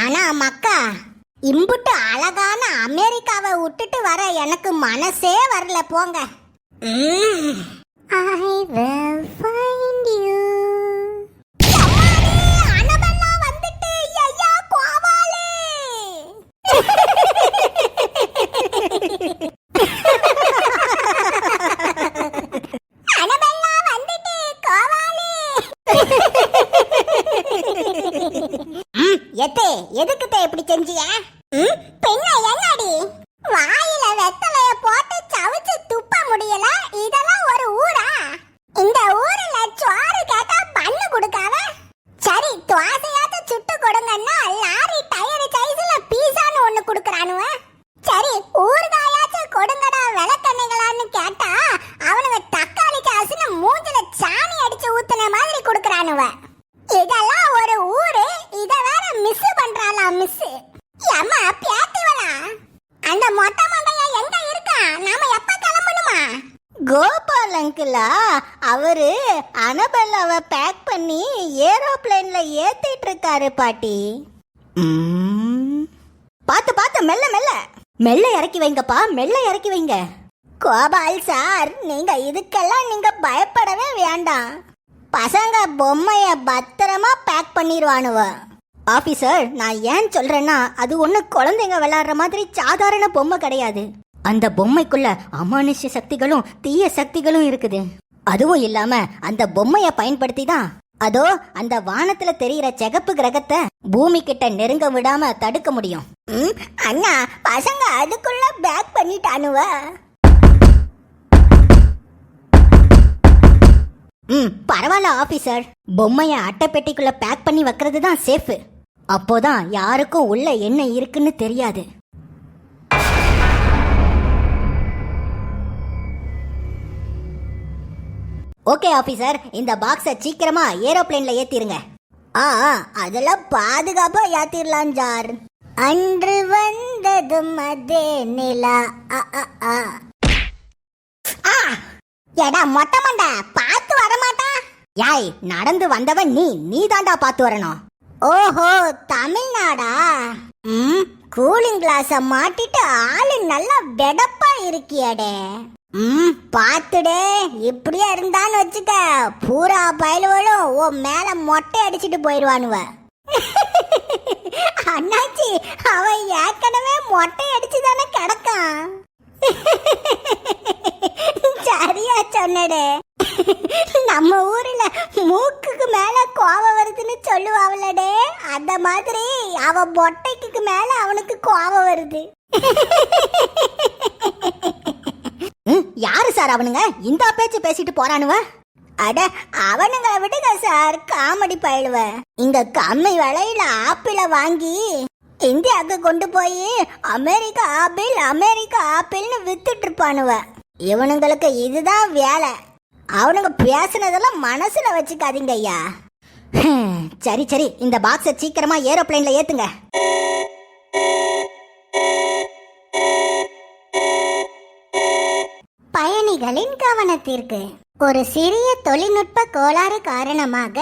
ஆனா மக்கா? இம்புட்டு அழகான அமெரிக்காவை விட்டுட்டு வர எனக்கு மனசே வரல போங்க. கோபால் அங்கிளா அவரு அனபெல்லாவை பேக் பண்ணி ஏரோப்ளேன்ல ஏத்திட்டு இருக்காரு பாட்டி பார்த்து பார்த்து மெல்ல மெல்ல. மெல்ல இறக்கி வைங்கப்பா மெல்ல இறக்கி வைங்க. கோபால் சார் நீங்க இதுக்கெல்லாம் நீங்க பயப்படவே வேண்டாம். பசங்க பொம்மைய பத்திரமா பேக் பண்ணிடுவானுவ ஆபீசர் நான் ஏன் சொல்றேன்னா அது ஒண்ணு குழந்தைங்க விளையாடுற மாதிரி சாதாரண பொம்மை கிடையாது. அந்த பொம்மைக்குள்ள அமானுஷ்ய சக்திகளும் தீய சக்திகளும் இருக்குது. அதுவும் இல்லாம அந்த பொம்மைய பயன்படுத்தி தான் அதோ அந்த வானத்துல தெரியிற சிகப்பு கிரகத்தை பூமி கிட்ட நெருங்க விடாம தடுக்க முடியும். அண்ணா பசங்க அதுக்குள்ள பேக் பண்ணிட்டானுவ. ம் பரவாயில்ல ஆபீசர். பொம்மைய அட்டைப்பெட்டிக்குள்ள பேக் பண்ணி வைக்கிறது தான் சேஃப். அப்போதான் யாருக்கும் உள்ள என்ன இருக்குன்னு தெரியாது. Okay officer. இந்த பாக்ஸை சீக்கிரமா ஏரோப்ளேன்ல ஏத்திருங்க. ஆ ஆ, அதெல்லாம் பாதுகாப்பா ஏத்திரலாம் ஜார். அன்று வந்ததும் அதே நிலா. அ, ஆ எடா மொட்டை மண்ட. பார்த்து வர மாட்டா யாய் நடந்து வந்தவன் நீ நீ தாண்டா பார்த்து வரணும். ஓஹோ தமிழ்நாடா? ம் கூலிங் கிளாஸ மாட்டிட்டு ஆளு நல்லா வெடப்பா இருக்கியடே. ம் பாத்துடே இப்படியே இருந்தான்னு வச்சுக்க. பூரா பயலுவலும் உன் மேல மொட்டை அடிச்சிட்டு போயிடுவானுவ. அண்ணாச்சி அவன் ஏற்கனவே மொட்டை அடிச்சு தானே கிடக்கான். சரியா சொன்னடே. நம்ம ஊர்ல மூக்குக்கு மேல கோவம் வருதுன்னு சொல்லுவாங்களடே அந்த மாதிரி அவ மொட்டைக்கு மேல அவனுக்கு கோவம் வருது. யாரு சார் அவனுங்க? இந்த பேச்சு பேசிட்டு போறானுவ அட அவனுங்க விடுங்க சார். காமெடி பயிலுவ. இந்த கம்மி விலையில ஆப்பிள வாங்கி இந்தியாவுக்கு கொண்டு போய் அமெரிக்கா ஆப்பிள் அமெரிக்கா ஆப்பிள்னு வித்துட்டு இருப்பானுவ. இவனுங்களுக்கு இதுதான் வேலை. அவனுங்க பேசுனதெல்லாம் மனசுல வச்சுக்காதீங்க ஐயா. சரி சரி. இந்த பாக்ஸை சீக்கிரமா ஏரோப்ளைன்ல ஏத்துங்க. பயணிகளின் கவனத்திற்கு. ஒரு சிறிய தொழில்நுட்ப கோளாறு காரணமாக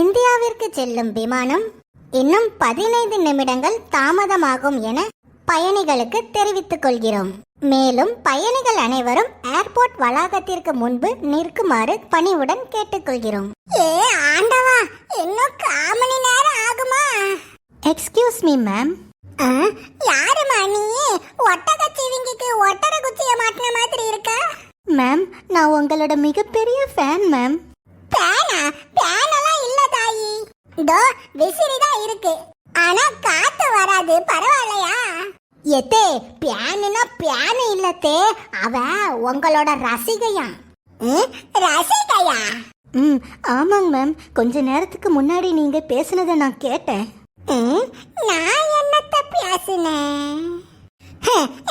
இந்தியாவிற்கு செல்லும் விமானம் இன்னும் பதினைந்து நிமிடங்கள் தாமதமாகும் என பயணிகளுக்கு தெரிவித்துக் கொள்கிறோம். மேலும் பயணிகள் அனைவரும் ஏர்போர்ட் வளாகத்திற்கு முன்பு நிற்குமாறு பணிவுடன் கேட்டுக்கொள்கிறோம் ஏ ஆண்டவா இன்னும் கால் மணி நேரம் ஆகுமா? எக்ஸ்கியூஸ் மீ மேம் யாருமா நீ? ஒட்டகச்சிவிங்கிக்கு ஒட்டர குச்சிய மாட்டின மாதிரி இருக்க மேம் நான் உங்களோட மிகப்பெரிய ஃபேன் மேம் ஃபேனா ஃபேனெல்லாம் இல்ல தாயி. இதோ விசிறி தான் இருக்கு. ஆனா காத்து வராது. பரவாயில்லையா? எத்தே பியானுனா பியானு இல்லத்தே அவ உங்களோட ரசிகையா? ரசிகையா? ம் ஆமாங்க மேம் கொஞ்ச நேரத்துக்கு முன்னாடி நீங்க பேசுனதை நான் கேட்டேன். நான் என்னத்த பேசினேன்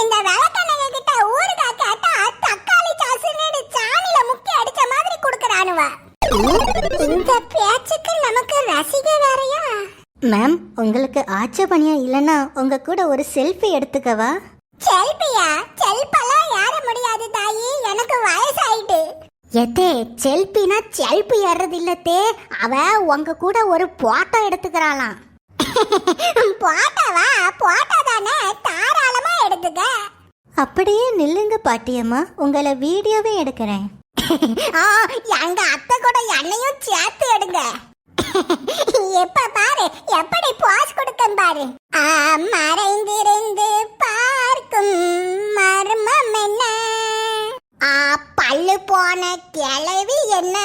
இந்த விளக்கண்ணைய குடுக்கறானுவ இந்த பேச்சுக்கு நமக்கு ரசிகை வேறயா மேம் உங்களுக்கு ஆட்சேபணியா இல்லனா உங்க கூட ஒரு செல்ஃபி எடுத்துக்கவா? செல்ஃபியா? செல்ஃபெல்லாம் ஏற முடியாது தாயி. எனக்கு வயசாயிட்டு. எத்தே செல்பினா செல்பி ஏறது இல்லத்தே அவ உங்க கூட ஒரு போட்டோ எடுத்துக்கிறாளாம். போட்டோவா? போட்டோ தானே? தாராளமா எடுத்துக்க. அப்படியே நில்லுங்க பாட்டியம்மா. உங்களை வீடியோவே எடுக்கிறேன். எங்க அத்தை கூட என்னையும் சேர்த்து எடுங்க. எப்ப பாரு எப்படி போஸ் கொடுக்கும் பாரு. ஆ, மறைந்திருந்து பார்க்கும் மர்மம் என்ன? ஆ, பல்லு போன கிளவி என்ன?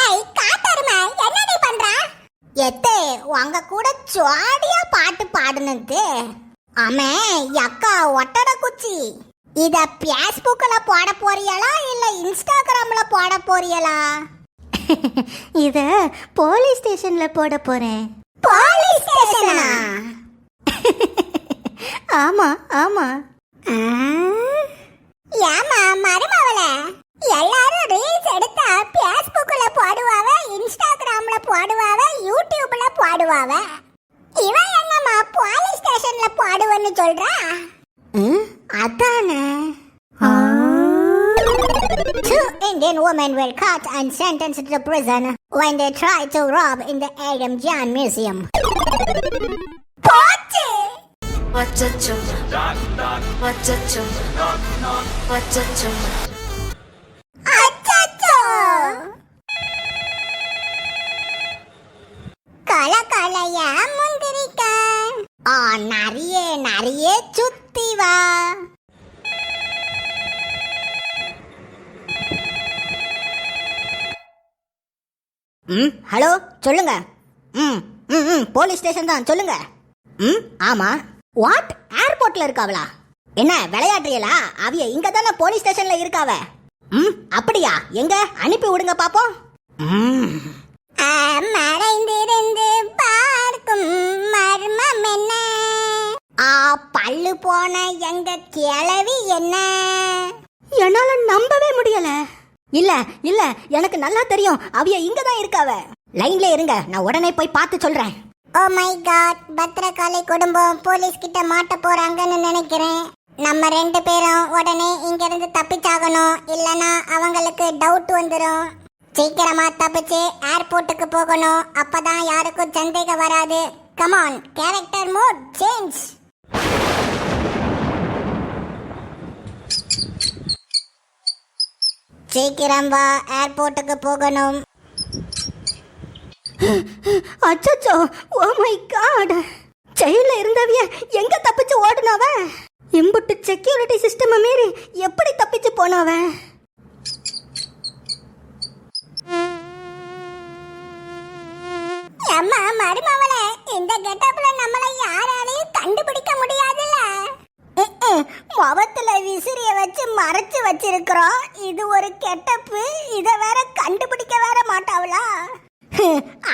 ஏய் காட்டருமா என்ன நீ பண்ற? எத்தே உங்க கூட சுவாடியா பாட்டு பாடுனது. அம்மே அக்கா ஒட்டட குச்சி இத பேஸ்புக்ல போட போறியலா இல்ல இன்ஸ்டாகிராம்ல போட போறியலா? இத போலீஸ் ஸ்டேஷன்ல போட போறேன். போலீஸ் ஸ்டேஷனா ஆமா ஆமா. ஏமா மருமவள? எல்லாரும் ரீல்ஸ் எடுத்தா பேஸ்புக்ல போடுவாவ இன்ஸ்டாகிராம்ல போடுவாவ யூடியூப்ல போடுவாவ? இவன் என்னம்மா போலீஸ் ஸ்டேஷன்ல போடுவன்னு சொல்றா? அதானே Two Indian women were caught and sentenced to prison when they tried to rob in the Adam Jan Museum. போச்சு Wachachum. Wachachum. Wachachum. அச்சச்சோ கல கலையா முந்திரிக்கா ஆ நிறைய நிறைய ம்? ஹலோ சொல்லுங்க. ம் ம் ம் போலீஸ் ஸ்டேஷன் தான் சொல்லுங்க. ம் ஆமா. வாட் ஏர்போர்ட்ல இருக்காவளா? என்ன விளையாடுறீங்களா அவிய இங்க தானே போலீஸ் ஸ்டேஷன்ல இருக்காவ? ம் அப்படியா? எங்க? அனுப்பி விடுங்க பாப்போம். ம். மறைந்திருந்து பார்க்கும் மர்மம் என்ன? ஆ பல்லு போன எங்க கிளவி என்ன? என்னால நம்பவே முடியல. இல்ல இல்ல எனக்கு நல்லா தெரியும். அவிய இங்க தான் இருக்காவ லைன்ல இருங்க. நான் உடனே போய் பார்த்து சொல்றேன். ஓ மை காட் பத்திரகாளி குடும்பம் போலீஸ் கிட்ட மாட்ட போறாங்கன்னு நினைக்கிறேன். நம்ம ரெண்டு பேரும் உடனே இங்க இருந்து தப்பிச்சாகணும். இல்லனா அவங்களுக்கு டவுட் வந்துடும் சீக்கிரமா தப்பிச்சு ஏர்போர்ட்டுக்கு போகணும். அப்பதான் யாருக்கும் சந்தேகம் வராது. கமான் கேரக்டர் மோட் சேஞ்ச் சீக்கிரம் வா ஏர்போர்ட்டுக்கு போகணும். அச்சச்சோ ஓ மை காட் ஜெயில இருந்தவிய எங்க தப்பிச்சு ஓடுனவ? இம்புட்டு செக்யூரிட்டி சிஸ்டம் மீறி எப்படி தப்பிச்சு போனவ? அம்மா மருமவளே இந்த கெட்டப்ல நம்மள யாராலையும் கண்டுபிடிக்க முடியாதுல்ல. முகத்துல விசிறிய வச்சு மறைச்சு வச்சிருக்கிறோம் இது ஒரு கெட்டப்பு. இத வேற கண்டுபிடிக்க வேற மாட்டாவளா?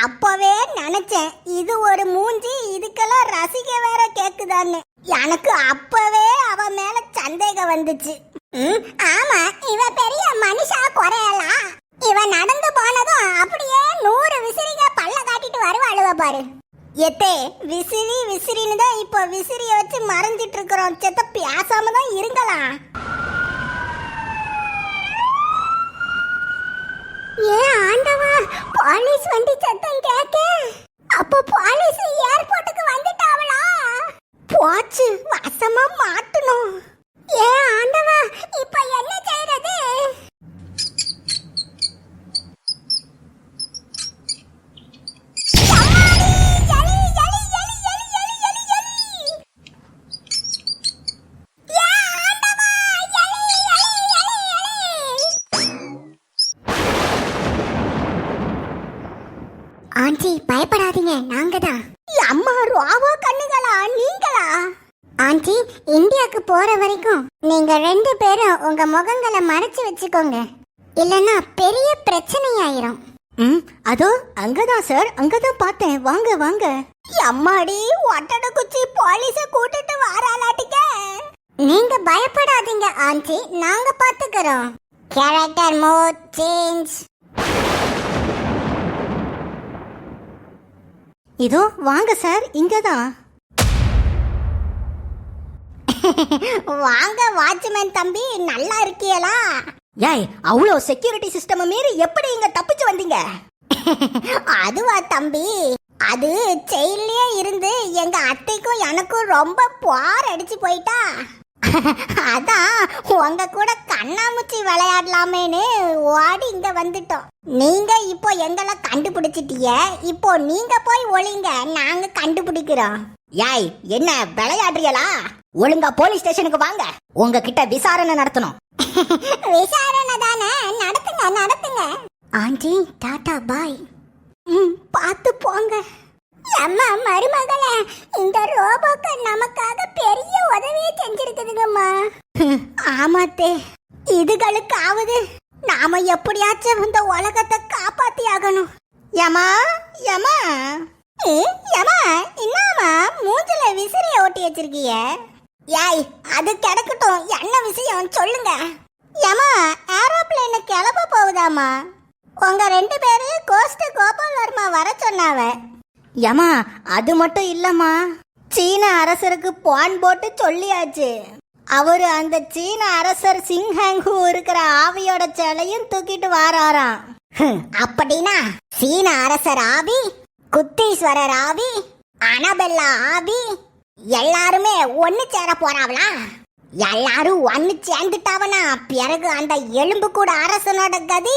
அப்பவே நினைச்சேன். இது ஒரு மூஞ்சி இதுக்கெல்லாம் ரசிக்க வேற கேக்குதான்னு. எனக்கு அப்பவே அவ மேல சந்தேகம் வந்துச்சு. ம், ஆமா. இவ பெரிய மனுஷா குறையலாம் இவ நடந்து போனதும் அப்படியே நூறு விசிறிக பல்ல காட்டிட்டு வருவாளுவ பாரு. எத்தே விசிறி விசிறின்னு தான் இப்போ விசிறிய வச்சு மறைஞ்சிட்டு இருக்கிறோம் செத்த பேசாம தான் இருங்கலாம் ஏ ஆண்டவா போலீஸ் வண்டி சத்தம் கேட்க அப்போ போலீஸ் ஏர்போர்ட்டுக்கு வந்துட்டாவளா? போச்சு வசமா மாட்டணும். ஏ ஆண்டவா இப்போ என்ன செய்யறது ஆண்டி பயப்படாதீங்க நாங்க தான் அம்மா ராவா கண்ணுகளா நீங்களா ஆண்டி இந்தியாக்கு போற வரைக்கும் நீங்க ரெண்டு பேரும் உங்க முகங்களை மறைச்சு வச்சுக்கோங்க. இல்லனா பெரிய பிரச்சனை ஆயிரும் ம் அதோ அங்கதான் சார் அங்கதான் பார்த்தேன். வாங்க வாங்க. அம்மாடி ஒட்டட குச்சி போலீஸ கூட்டிட்டு வாராலாட்டிக்க நீங்க பயப்படாதீங்க ஆண்டி. நாங்க பாத்துக்கிறோம். கேரக்டர் மோட் சேஞ்ச் இதோ வாங்க சார் இங்கதான். வாங்க வாட்ச்மேன் தம்பி நல்லா இருக்கியலா? ஏய் அவ்வளோ செக்யூரிட்டி சிஸ்டம் மீறி எப்படி இங்க தப்பிச்சு வந்தீங்க? அதுவா தம்பி அது செயல்லயே இருந்து எங்க அத்தைக்கும் எனக்கும் ரொம்ப போர் அடிச்சு போயிட்டா. அதான் உங்க கூட கண்ணாமூச்சி விளையாடலாமேன்னு ஓடி இங்க வந்துட்டோம். நீங்க இப்போ எங்களை கண்டுபிடிச்சிட்டீங்க இப்போ நீங்க போய் ஒளிங்க நாங்க கண்டுபிடிக்கிறோம். யாய் என்ன விளையாடுறீங்களா ஒழுங்கா போலீஸ் ஸ்டேஷனுக்கு வாங்க. உங்ககிட்ட விசாரணை நடத்தணும். விசாரணை தானே? நடத்துங்க நடத்துங்க. Aunty tata bye. ம் பார்த்து போங்க. அம்மா மருமகளே இந்த ரோபோக்கு நமக்காக பெரிய உதவியை செஞ்சிருக்குதுங்கம்மா. ஆமாத்தே. இதுகளுக்காவது நாம எப்படியாச்சும் இந்த உலகத்தை காப்பாத்தி ஆகணும் ஏமா ஏமா ஏ, ஏம்மா என்னம்மா மூஞ்சில விசிறிய ஓட்டி வச்சிருக்கிய? யாய் அது கிடக்கட்டும். என்ன விஷயம்? சொல்லுங்க. ஏமா ஏரோப்ளேன் கிளம்ப போகுதாமா உங்க ரெண்டு பேரையும் கோஸ்ட் கோபால் வர்மா வர சொன்னாவ. ஏமா அது மட்டும் இல்லம்மா. சீன அரசருக்கு பான் போட்டு சொல்லியாச்சு. அவரு அந்த சீன அரசர் சிங்ஹாங்கு இருக்கிற ஆவியோட சிலையும் தூக்கிட்டு வாராராம். ஹம், அப்படின்னா சீன அரசர் ஆவி குத்தீஸ்வரர் ஆவி அனபெல்லா ஆவி எல்லாருமே ஒன்று சேர போறாங்களா எல்லாரும் ஒன்று சேர்ந்துட்டாவனா? பிறகு அந்த எலும்பு கூட அரசனோட கதி?